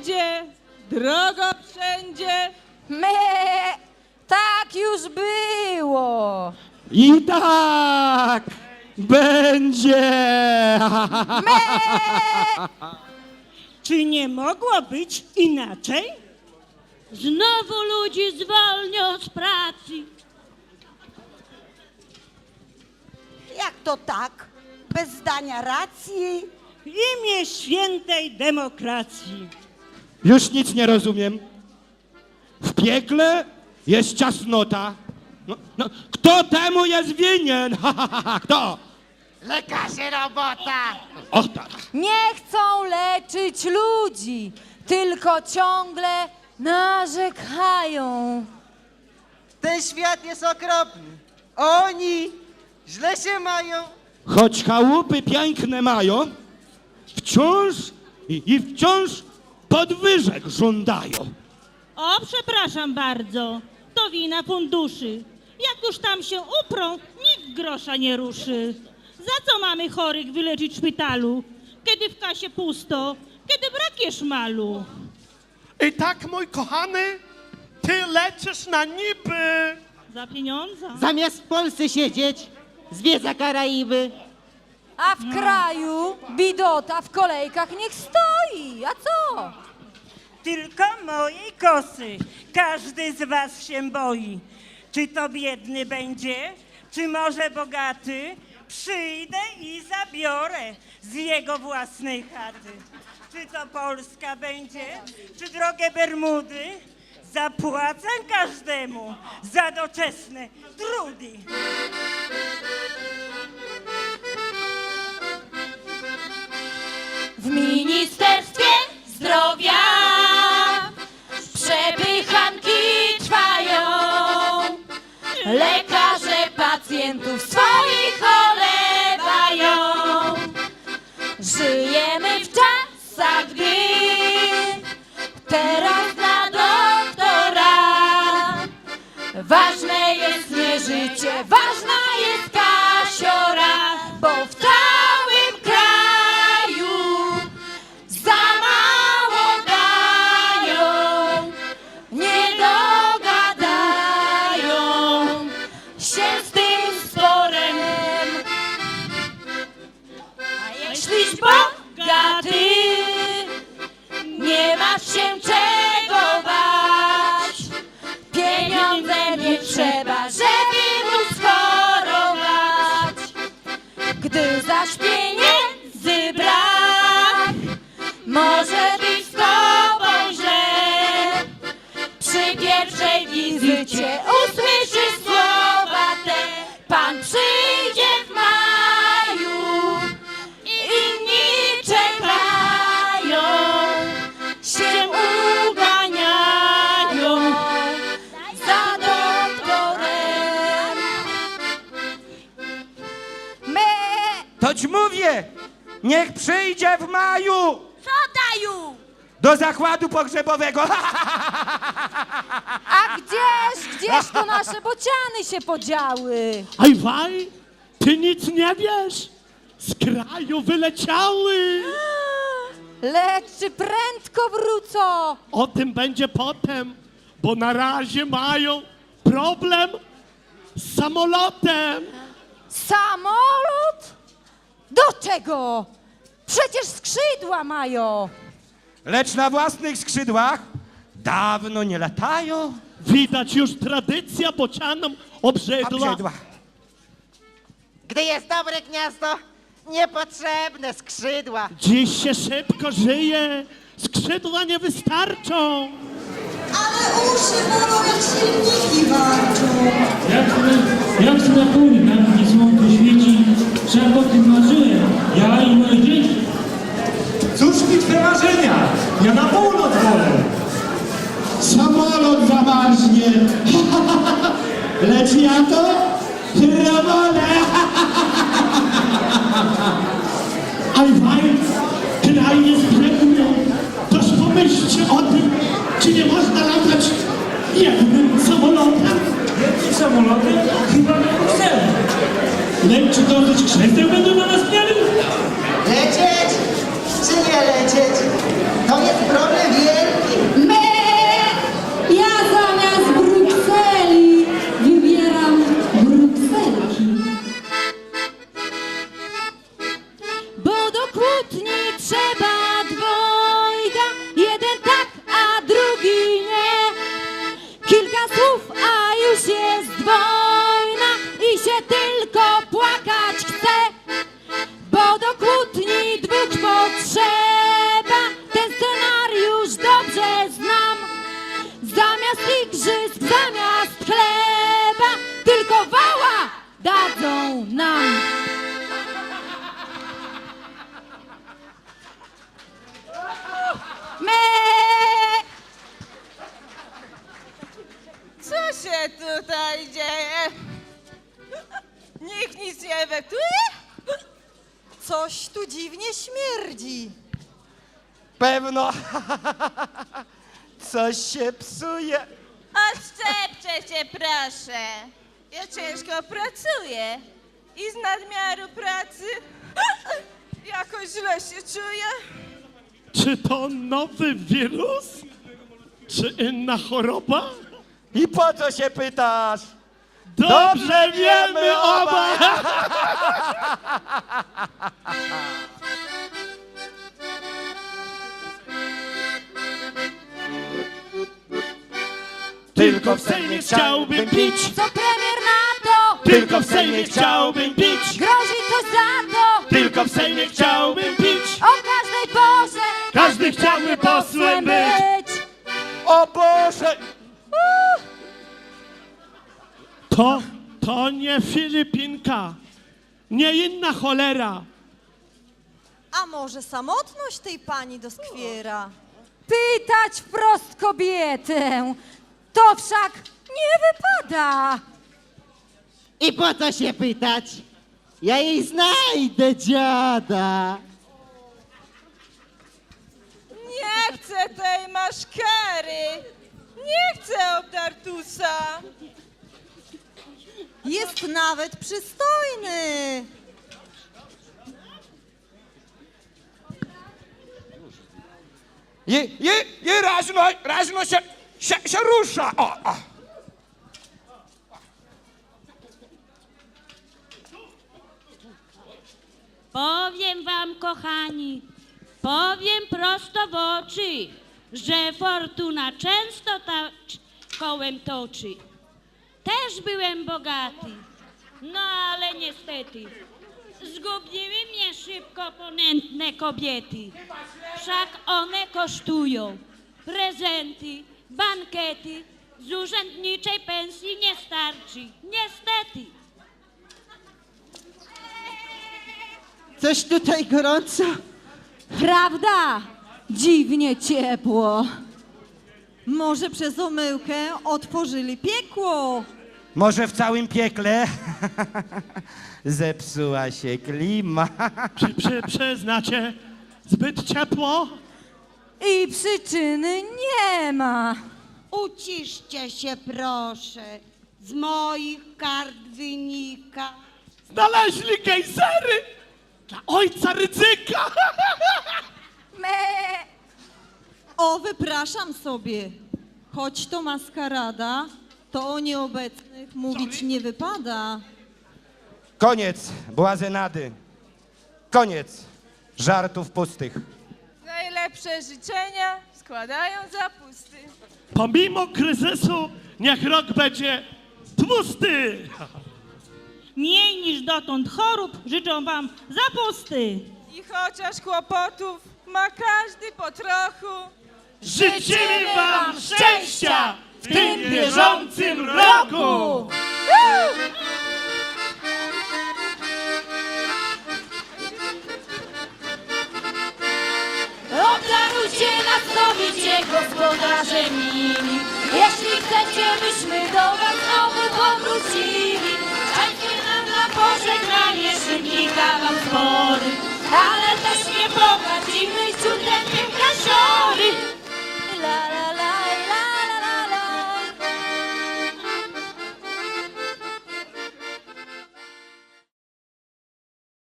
wszędzie, drogo wszędzie. Me, tak już było. I tak będzie. Czy nie mogło być inaczej? Znowu ludzi zwolnią z pracy. Jak to tak? Bez zdania racji? W imię świętej demokracji. Już nic nie rozumiem. W piekle jest ciasnota. No, no, kto temu jest winien? Ha, ha, ha, ha, kto? Lekarze robota! Och tak. Nie chcą leczyć ludzi, tylko ciągle narzekają. Ten świat jest okropny. Oni źle się mają. Choć chałupy piękne mają, wciąż i, i wciąż podwyżek żądają. O, przepraszam bardzo, to wina funduszy. Jak już tam się uprą, nikt grosza nie ruszy. Za co mamy chorych wyleczyć w szpitalu, kiedy w kasie pusto, kiedy brakuje szmalu? I tak, mój kochany, ty leczysz na niby. Za pieniądze? Zamiast w Polsce siedzieć, zwiedza Karaiby. A w kraju bidota w kolejkach niech stoi. A co? Tylko mojej kosy. Każdy z was się boi. Czy to biedny będzie, czy może bogaty? Przyjdę i zabiorę z jego własnej chaty. Czy to Polska będzie, czy drogę Bermudy? Zapłacę każdemu za doczesne trudy. W Ministerstwie pensamentos Gdy zaś Ci mówię, niech przyjdzie w maju co daju? do zakładu pogrzebowego. A gdzież, gdzież to nasze bociany się podziały? Aj waj, ty nic nie wiesz. Z kraju wyleciały. Lecz czy prędko wrócą? O tym będzie potem, bo na razie mają problem z samolotem. Samolot? Do czego? Przecież skrzydła mają. Lecz na własnych skrzydłach dawno nie latają. Widać już tradycja bocianom obrzydła. Obrzydła. Gdy jest dobre gniazdo, niepotrzebne skrzydła. Dziś się szybko żyje, skrzydła nie wystarczą. Ale uszy bolą jak silniki walczą. Jak, jak na półnika, gdzie świeci, o tym marzyłem, ja i moje dzieci. Cóż mi twe marzenia? Ja na północ wolę. Samolot zamarznie. Lecz ja to ewakuuje? Coś tu dziwnie śmierdzi. Pewno coś się psuje. Odszczepcie się proszę. Ja ciężko pracuję i z nadmiaru pracy jakoś źle się czuję. Czy to nowy wirus? Czy inna choroba? I po co się pytasz? Dobrze wiemy obaj! Tylko w Sejmie chciałbym pić, Co premier na to? tylko w Sejmie chciałbym pić, Grozi to za to! tylko w Sejmie chciałbym pić. O każdej porze Każdy chciałby posłem być. O Boże! To, to nie Filipinka, nie inna cholera. A może samotność tej pani doskwiera? Pytać wprost kobietę, to wszak nie wypada. I po co się pytać? Ja jej znajdę, dziada. Nie chcę tej maszkary. Nie chcę obdartusa. Jest nawet przystojny. I, i, i raźno, raźno się, się, się rusza. O, o. Powiem wam, kochani, powiem prosto w oczy, że fortuna często ta kołem toczy. Też byłem bogaty, no ale niestety zgubiły mnie szybko ponętne kobiety. Wszak one kosztują prezenty, bankety, z urzędniczej pensji nie starczy, niestety. Coś tutaj gorąco. Prawda? Dziwnie ciepło. Może przez omyłkę otworzyli piekło. Może w całym piekle zepsuła się klima. Przy, przy, przyznacie, zbyt ciepło? I przyczyny nie ma. Uciszcie się proszę. Z moich kart wynika. Znaleźli gejzery dla ojca ryzyka. Me! O, wypraszam sobie. Choć to maskarada, to o nieobecnych mówić nie wypada. Koniec błazenady. Koniec żartów pustych. Najlepsze życzenia składają zapusty. Pomimo kryzysu, niech rok będzie tłusty. Mniej niż dotąd chorób życzą wam zapusty. I chociaż kłopotów ma każdy po trochu, Życzymy Wam szczęścia w tym bieżącym roku! Obdarujcie nas, to widzicie, gospodarze mili. Jeśli chcecie, byśmy do Was znowu powrócili. Dajcie nam na pożegnanie szybki kawał spory, ale też nie pogadzimy ciutek piękna